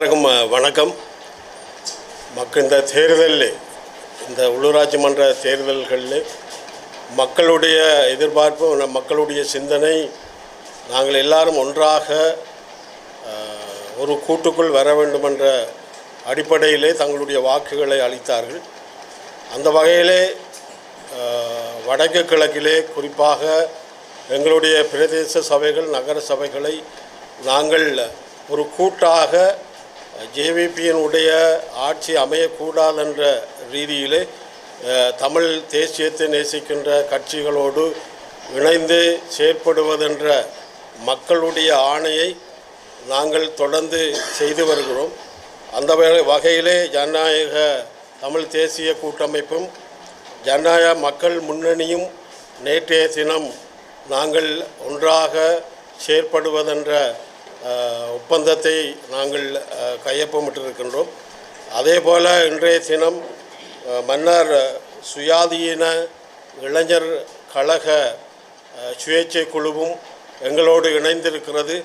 அனைவருக்கும் வணக்கம். மக்கள் இந்த தேர்தலில் இந்த உள்ளூராட்சி மன்ற தேர்தல்களில் மக்களுடைய எதிர்பார்ப்பு மக்களுடைய சிந்தனை நாங்கள் எல்லாரும் ஒன்றாக ஒரு கூட்டுக்குள் வர வேண்டுமென்ற அடிப்படையிலே தங்களுடைய வாக்குகளை அளித்தார்கள். அந்த வகையிலே வடக்கு கிழக்கிலே குறிப்பாக எங்களுடைய பிரதேச சபைகள் நகர சபைகளை நாங்கள் ஒரு கூட்டாக ஜேவிபியினுடைய ஆட்சி அமையக்கூடாதென்ற ரீதியிலே தமிழ் தேசியத்தை நேசிக்கின்ற கட்சிகளோடு இணைந்து செயற்படுவதென்ற மக்களுடைய ஆணையை நாங்கள் தொடர்ந்து செய்து வருகிறோம். அந்த வகை- வகையிலே ஜனநாயக தமிழ் தேசிய கூட்டமைப்பும் ஜனநாயக மக்கள் முன்னணியும் நேற்றைய தினம் நாங்கள் ஒன்றாக செயற்படுவதென்ற ஒப்பந்தத்தை நாங்கள் கையொப்பமிட்டிருக்கின்றோம். அதே போல் இன்றைய தினம் மன்னர் சுயாதீன இளைஞர் கழக சுயேட்சை குழுவும் எங்களோடு இணைந்திருக்கிறது.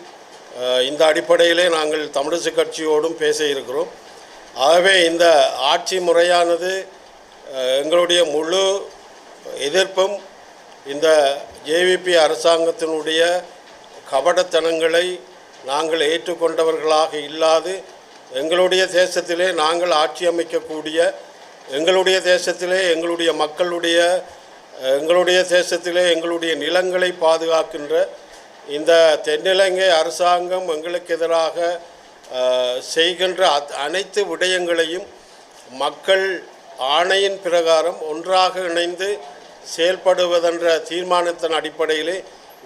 இந்த அடிப்படையிலே நாங்கள் தமிழிசை கட்சியோடும் பேச இருக்கிறோம். ஆகவே இந்த ஆட்சி முறையானது எங்களுடைய முழு எதிர்ப்பும் இந்த ஜேவிபி அரசாங்கத்தினுடைய கபடத்தனங்களை நாங்கள் ஏற்றுக்கொண்டவர்களாக இல்லாது எங்களுடைய தேசத்திலே நாங்கள் ஆட்சி அமைக்கக்கூடிய எங்களுடைய தேசத்திலே எங்களுடைய மக்களுடைய எங்களுடைய தேசத்திலே எங்களுடைய நிலங்களை பாதுகாக்கின்ற இந்த தென்னிலங்கை அரசாங்கம் எங்களுக்கு எதிராக செய்கின்ற அனைத்து விடயங்களையும் மக்கள் ஆணையின் பிரகாரம் ஒன்றாக இணைந்து செயல்படுவதென்ற தீர்மானத்தின் அடிப்படையிலே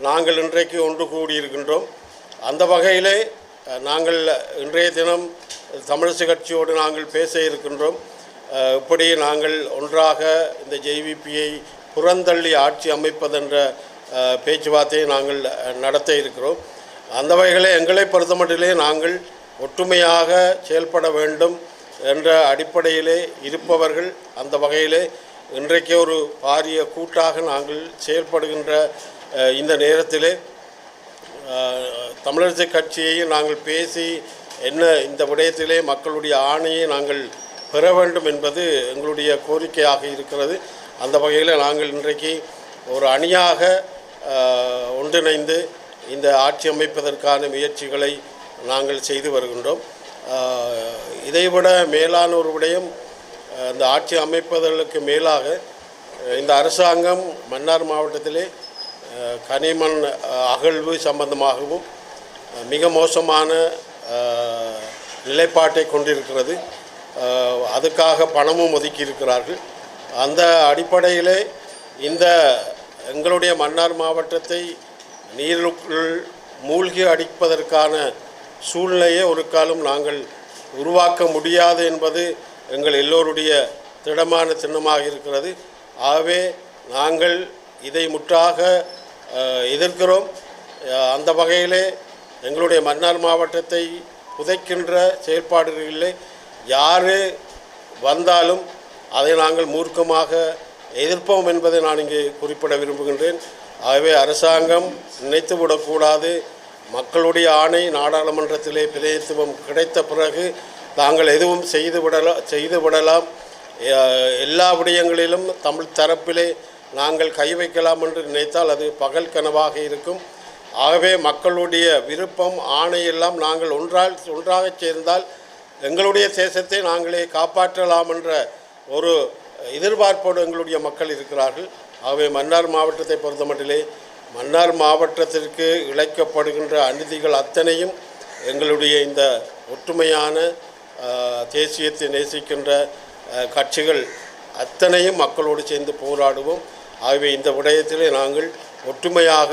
நாங்கள் இன்றைக்கு ஒன்று கூடியிருக்கின்றோம். அந்த வகையிலே நாங்கள் இன்றைய தினம் தமிழிசை கட்சியோடு நாங்கள் பேச இருக்கின்றோம். இப்படி நாங்கள் ஒன்றாக இந்த ஜேவிபியை புறந்தள்ளி ஆட்சி அமைப்பதென்ற பேச்சுவார்த்தையை நாங்கள் நடத்த இருக்கிறோம். அந்த வகையிலே எங்களை பொறுத்தமட்டிலே நாங்கள் ஒற்றுமையாக செயல்பட வேண்டும் என்ற அடிப்படையிலே இருப்பவர்கள் அந்த வகையிலே இன்றைக்கு ஒரு பாரிய கூட்டாக நாங்கள் செயல்படுகின்ற இந்த நேரத்திலே தமிழரசு கட்சியையும் நாங்கள் பேசி என்ன இந்த விடயத்திலே மக்களுடைய ஆணையை நாங்கள் பெற வேண்டும் என்பது எங்களுடைய கோரிக்கையாக இருக்கிறது. அந்த வகையில் நாங்கள் இன்றைக்கு ஒரு அணியாக ஒன்றிணைந்து இந்த ஆட்சி அமைப்பதற்கான முயற்சிகளை நாங்கள் செய்து வருகின்றோம். இதைவிட மேலான ஒரு விடயம் இந்த ஆட்சி அமைப்பதற்கு மேலாக இந்த அரசாங்கம் மன்னார் மாவட்டத்திலே கனிமண் அகழ்வு சம்பந்தமாகவும் மிக மோசமான நிலைப்பாட்டை கொண்டிருக்கிறது. அதுக்காக பணமும் ஒதுக்கியிருக்கிறார்கள். அந்த அடிப்படையிலே இந்த எங்களுடைய மன்னார் மாவட்டத்தை நீருக்குள் மூழ்கி அடிப்பதற்கான சூழ்நிலையை ஒரு காலம் நாங்கள் உருவாக்க முடியாது என்பது எங்கள் எல்லோருடைய திடமான திண்ணமாக இருக்கிறது. ஆகவே நாங்கள் இதை முற்றாக எதிர்க்கிறோம். அந்த வகையிலே எங்களுடைய மன்னார் மாவட்டத்தை புதைக்கின்ற செயற்பாடுகளில் யார் வந்தாலும் அதை நாங்கள் மூர்க்கமாக எதிர்ப்போம் என்பதை நான் இங்கே குறிப்பிட விரும்புகின்றேன். ஆகவே அரசாங்கம் நினைத்துவிடக்கூடாது. மக்களுடைய ஆணை நாடாளுமன்றத்திலே பிரதித்துவம் கிடைத்த பிறகு தாங்கள் எதுவும் செய்து விடலாம் செய்து விடலாம் எல்லா விடயங்களிலும் தமிழ் தரப்பிலே நாங்கள் கை வைக்கலாம் என்று நினைத்தால் அது பகல் கனவாக இருக்கும். ஆகவே மக்களுடைய விருப்பம் ஆணையெல்லாம் நாங்கள் ஒன்றால் ஒன்றாக சேர்ந்தால் எங்களுடைய தேசத்தை நாங்களே காப்பாற்றலாம் என்ற ஒரு எதிர்பார்ப்போடு எங்களுடைய மக்கள் இருக்கிறார்கள். ஆகவே மன்னார் மாவட்டத்தை பொறுத்தமட்டிலே மன்னார் மாவட்டத்திற்கு இழைக்கப்படுகின்ற அநீதிகள் அத்தனையும் எங்களுடைய இந்த ஒற்றுமையான தேசியத்தை நேசிக்கின்ற கட்சிகள் அத்தனையும் மக்களோடு சேர்ந்து போராடுவோம். ஆகவே இந்த விடயத்திலே நாங்கள் ஒற்றுமையாக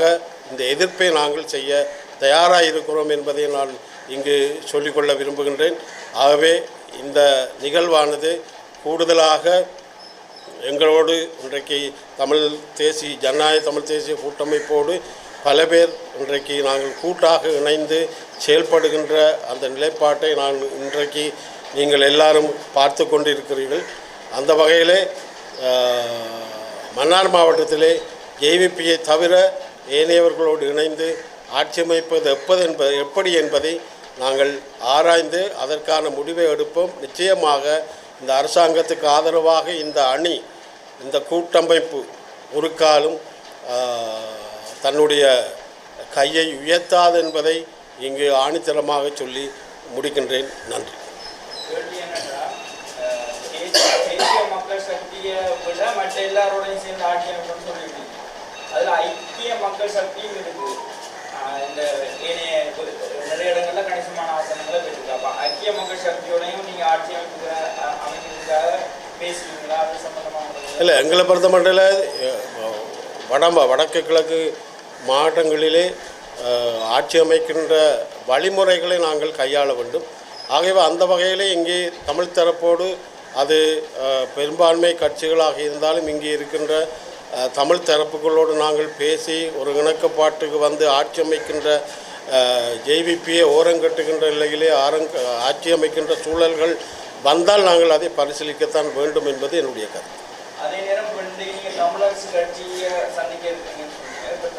இந்த எதிர்ப்பை நாங்கள் செய்ய தயாராக இருக்கிறோம் என்பதை நான் இங்கு சொல்லிக்கொள்ள விரும்புகின்றேன். ஆகவே இந்த நிகழ்வானது கூடுதலாக எங்களோடு இன்றைக்கு தமிழ் தேசிய ஜனநாயக தமிழ் தேசிய கூட்டமைப்போடு பல பேர் இன்றைக்கு நாங்கள் கூட்டாக இணைந்து செயல்படுகின்ற அந்த நிலைப்பாட்டை நான் இன்றைக்கு நீங்கள் எல்லாரும் பார்த்து கொண்டிருக்கிறீர்கள். அந்த வகையிலே மன்னார் மாவட்டத்திலே ஜேவிபியை தவிர ஏனையவர்களோடு இணைந்து ஆட்சியமைப்பது எப்பது என்பது எப்படி என்பதை நாங்கள் ஆராய்ந்து அதற்கான முடிவை எடுப்போம். நிச்சயமாக இந்த அரசாங்கத்துக்கு ஆதரவாக இந்த அணி இந்த கூட்டமைப்பு ஒரு தன்னுடைய கையை உயர்த்தாது என்பதை இங்கு ஆணித்தரமாக சொல்லி முடிக்கின்றேன். நன்றி கேள்வி என்னன்னா, அஹ், தேசிய தேசிய மக்கள் சக்தியை விட மற்ற எல்லாரோடையும் சேர்ந்து ஆட்சி அமைக்கணும்னு சொல்லிட்டு. அதுல ஐக்கிய மக்கள் சக்தியும் இருக்கு. இந்த ஏனைய நிறைய இடங்கள்ல கணிசமான ஆசனங்களை பெற்றிருக்கு. அப்ப ஐக்கிய மக்கள் சக்தியோடையும் நீங்க ஆட்சி அமைக்கிற அமைக்கிறதுக்காக பேசுவீங்களா அது சம்பந்தமா உங்களுக்கு இல்லை எங்களை பொறுத்த மட்டும் வடம்ப வடக்கு கிழக்கு மாவட்டங்களிலே ஆட்சி அமைக்கின்ற வழிமுறைகளை நாங்கள் கையாள வேண்டும். ஆகவே அந்த வகையிலே இங்கே தமிழ் தரப்போடு அது பெரும்பான்மை கட்சிகளாக இருந்தாலும் இங்கே இருக்கின்ற தமிழ் தரப்புகளோடு நாங்கள் பேசி ஒரு இணக்கப்பாட்டுக்கு வந்து ஆட்சி அமைக்கின்ற ஜேவிபியை ஓரங்கட்டுகின்ற நிலையிலே ஆரங் ஆட்சி அமைக்கின்ற சூழல்கள் வந்தால் நாங்கள் அதை பரிசீலிக்கத்தான் வேண்டும் என்பது என்னுடைய கருத்து. அதே நேரம் இப்ப இன்றைக்கு நீங்க தமிழரசு கட்சியை சந்திக்க இருக்கீங்கன்னு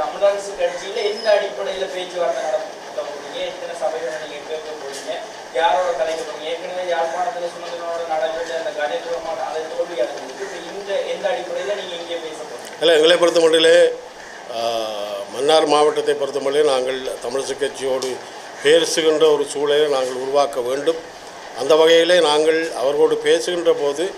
தமிழரசு கட்சியில எந்த அடிப்படையில பேச்சுவார்த்தை நடத்த போறீங்க எத்தனை சபைகளை நீங்க கேட்க போறீங்க? யாரோட கலைக்க போறீங்க ஏற்கனவே யாழ்ப்பாணத்துல சுமந்திரனோட நடைபெற்ற அந்த கதைபூர்வமான அதை தோல்வி அடைஞ்சிருக்கு இப்ப இந்த எந்த அடிப்படையில நீங்க இங்கே பேச போறீங்க இல்லை எங்களை பொறுத்த மட்டிலே மன்னார் மாவட்டத்தை பொறுத்தமட்டிலே நாங்கள் தமிழிசை கட்சியோடு பேசுகின்ற ஒரு சூழலை நாங்கள் உருவாக்க வேண்டும். அந்த வகையிலே நாங்கள் அவர்களோடு பேசுகின்ற போது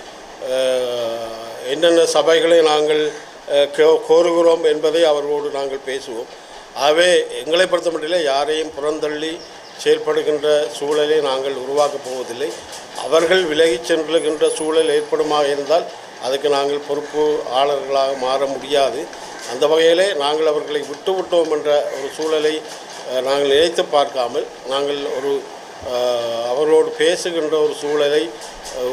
என்னென்ன சபைகளை நாங்கள் கோ- கோருகிறோம் என்பதை அவர்களோடு நாங்கள் பேசுவோம். ஆகவே எங்களை பொறுத்த மட்டிலே யாரையும் புறந்தள்ளி செயல்படுகின்ற சூழலை நாங்கள் உருவாக்கப் போவதில்லை. அவர்கள் விலகிச் சென்றுகின்ற சூழல் ஏற்படுமாக இருந்தால் அதுக்கு நாங்கள் பொறுப்பு ஆளர்களாக மாற முடியாது. அந்த வகையிலே நாங்கள் அவர்களை விட்டு விட்டோம் என்ற ஒரு சூழலை நாங்கள் நினைத்து பார்க்காமல் நாங்கள் ஒரு அவர்களோடு பேசுகின்ற ஒரு சூழலை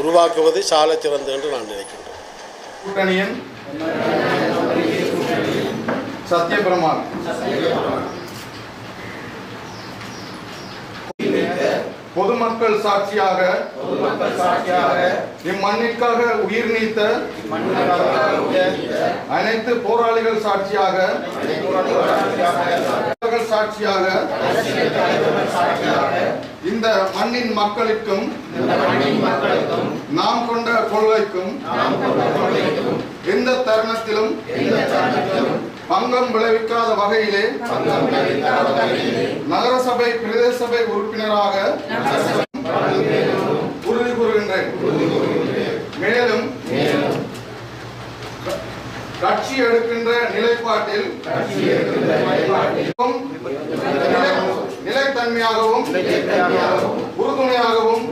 உருவாக்குவது சால சிறந்தது என்று நான் நினைக்கின்றேன். கூட்டணியின் சத்யபிரமான் பொதுமக்கள் சாட்சியாக இம்மண்ணிற்காக உயிர் நீத்த அனைத்து போராளிகள் சாட்சியாக சாட்சியாக இந்த மண்ணின் மக்களுக்கும் நாம் கொண்ட கொள்கைக்கும் எந்த தருணத்திலும் பங்கம் விளைவிக்காத வகையிலே நகரசபை பிரதேச சபை உறுப்பினராக உறுதி கூறுகின்றேன். மேலும் கட்சி எடுக்கின்ற நிலைப்பாட்டில் நிலை- நிலைத்தன்மையாகவும் உறுதுணையாகவும்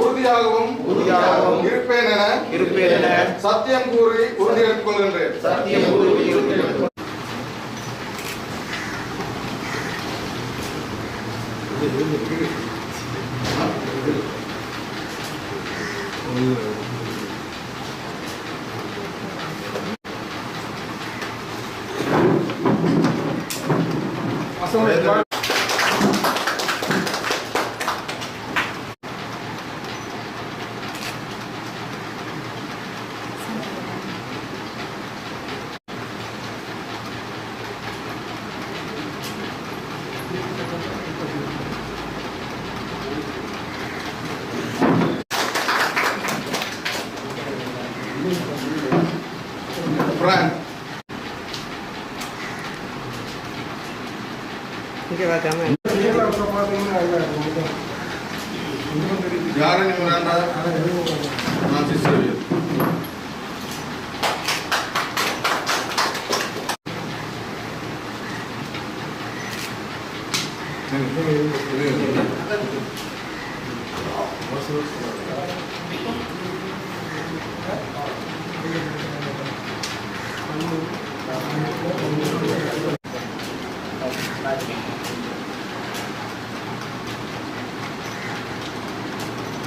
உறுதியாகவும் இருப்பேன் என சத்தியம் கூறி உறுதியேற்றுக் கொள்கின்றேன். Deus, Bhagirath. பையன் எந்த நேரத்தில் உள்ள நான் இருப்பேன் சில பேர்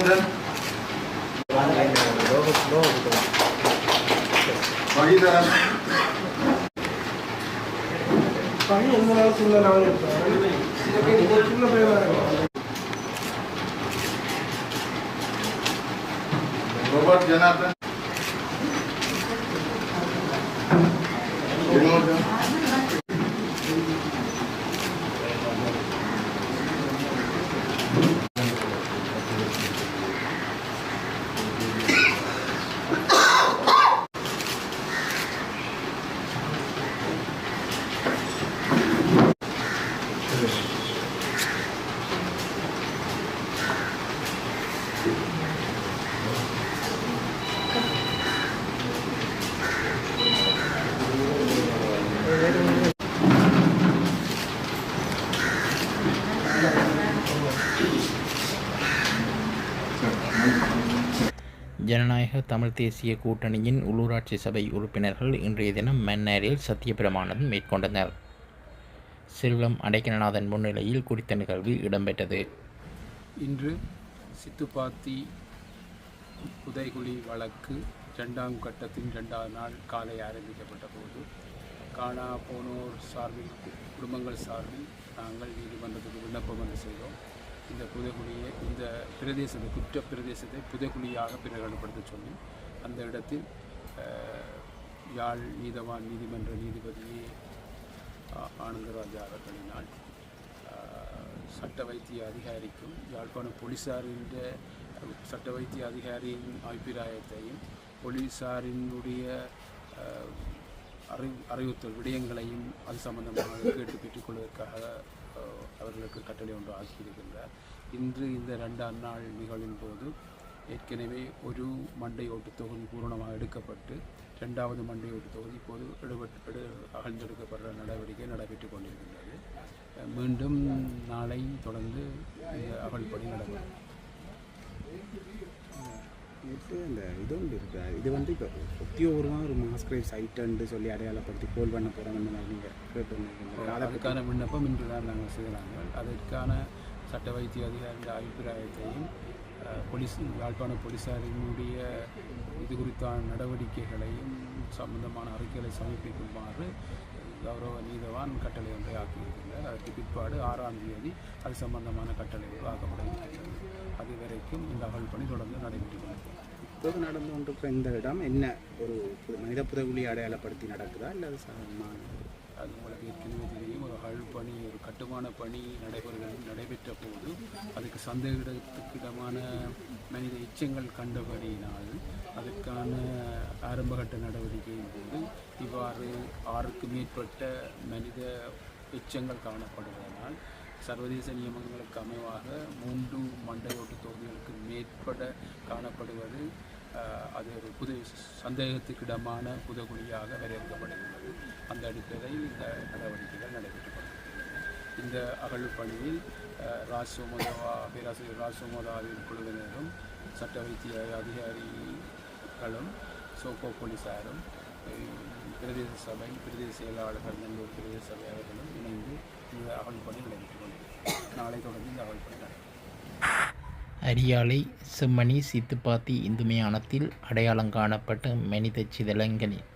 ಬಂದಿದ್ದಾರೆ ಬಗೀತರ ರೋಬರ್ಟ್ ಜನಾರ್ದನ್ தமிழ் தேசிய கூட்டணியின் உள்ளூராட்சி சபை உறுப்பினர்கள் இன்றைய தினம் மன்னாரில் சத்தியப்பிரமாணம் மேற்கொண்டனர். செல்வம் அடைக்கலநாதன் முன்னிலையில் குறித்த நிகழ்வு இடம்பெற்றது. இன்று சித்துப்பாத்தி புதைகுழி வழக்கு இரண்டாம் கட்டத்தின் இரண்டாவது நாள் காலை ஆரம்பிக்கப்பட்ட போது காணா போனோர் சார்பில் குடும்பங்கள் சார்பில் நாங்கள் நீதிமன்றத்துக்கு விண்ணப்பம் செய்தோம். இந்த புதைகுழியை இந்த பிரதேசத்தை குற்ற பிரதேசத்தை புதைகுழியாக பிரகடனப்படுத்த சொல்லி அந்த இடத்தில் யாழ் நீதவான் நீதிமன்ற நீதிபதியே ஆனந்தராஜா அவர்களினால் சட்ட வைத்திய அதிகாரிக்கும் யாழ்ப்பாண போலீஸாரின் சட்ட வைத்திய அதிகாரியின் அபிப்பிராயத்தையும் போலீஸாரினுடைய ஆஹ், அறி அறிவுறுத்தல் விடயங்களையும் அது சம்பந்தமாக கேட்டு பெற்றுக்கொள்வதற்காக அவர்களுக்கு கட்டளை ஒன்று ஆக்கியிருக்கின்றார். இன்று இந்த ரெண்டு அந்நாள் நிகழ்வின் போது ஏற்கனவே ஒரு மண்டை ஓட்டு தொகுதி பூரணமாக எடுக்கப்பட்டு ரெண்டாவது மண்டை ஓட்டு தொகுதி இப்போது எடுபட்டு எடு அகழ்ந்தெடுக்கப்படுற நடவடிக்கை நடைபெற்றுக் கொண்டிருக்கின்றது. மீண்டும் நாளை தொடர்ந்து அகழ்படி அகழ்பணி நடைபெறும். இது இந்த இது ஒன்று இருக்குது இது வந்து இப்போ உத்தியோகமாக ஒரு மாஸ்கிரேவ் சைட்டுன்னு சொல்லி அடையாளப்படுத்தி கோல் பண்ண போகிறாங்கன்னு மாதிரி நீங்கள் கேட்டுருந்தீங்க அதற்கான விண்ணப்பம் இன்று தான் நாங்கள் செய்கிறாங்க அதற்கான சட்ட வைத்திய அதிகாரிகள் அபிப்பிராயத்தையும் போலீஸ் யாழ்ப்பாண போலீஸாரினுடைய இது குறித்தான நடவடிக்கைகளையும் சம்பந்தமான அறிக்கைகளை சமர்ப்பிக்குமாறு கௌரவ நீதவான் கட்டளை ஒன்றை ஆக்கியிருக்கின்றார் அதற்கு பிற்பாடு ஆறாம் தேதி அது சம்பந்தமான கட்டளை ஆக்கப்பட இருக்கின்றது அது வரைக்கும் இந்த அகழ்பணி தொடர்ந்து நடைபெற்று இப்போது நடந்து கொண்டிருக்கிற இந்த இடம் என்ன? ஒரு மனித புதவியை அடையாளப்படுத்தி நடக்குதா? இல்லை அது சாதாரணமான அது உங்களுக்கு ஏற்கனவே தெரியும். ஒரு பணி ஒரு கட்டுமான பணி நடைபெற நடைபெற்ற போது அதுக்கு சந்தேகத்துக்கிடமான மனித எச்சங்கள் கண்டபடியினால் அதுக்கான ஆரம்பகட்ட நடவடிக்கையின் போது இவ்வாறு ஆறுக்கு மேற்பட்ட மனித எச்சங்கள் காணப்படுவதனால் சர்வதேச நியமனங்களுக்கு அமைவாக மூன்று மண்டலோட்டு தொகுதிகளுக்கு மேற்பட காணப்படுவது அது ஒரு புது சந்தேகத்துக்கிடமான புதகுழியாக வரையறுக்கப்படுகிறது. அந்த அடிப்படையில் இந்த நடவடிக்கைகள் நடைபெற்று கொண்டிருக்கின்றன. இந்த அகழ்வு பணியில் அஹ், பேராசிரியர் ராஜ் குழுவினரும் சட்ட வைத்திய அதிகாரிகளும் சோகோ போலீஸாரும் பிரதேச சபை பிரதேச செயலாளர்கள் நல்லூர் பிரதேச சபை அவர்களும் இணைந்து இந்த அகழ்வு பணி நடைபெற்றுக் நாளை தொடர்ந்து இந்த அகழ்வு அரியாலை செம்மணி சித்துப்பாத்தி இந்து மயானத்தில் அடையாளம் காணப்பட்ட மனித சிதலங்களின்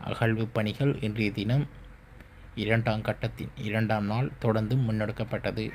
அகழ்வு பணிகள் இன்றைய தினம் இரண்டாம் கட்டத்தின் இரண்டாம் நாள் தொடர்ந்து முன்னெடுக்கப்பட்டது.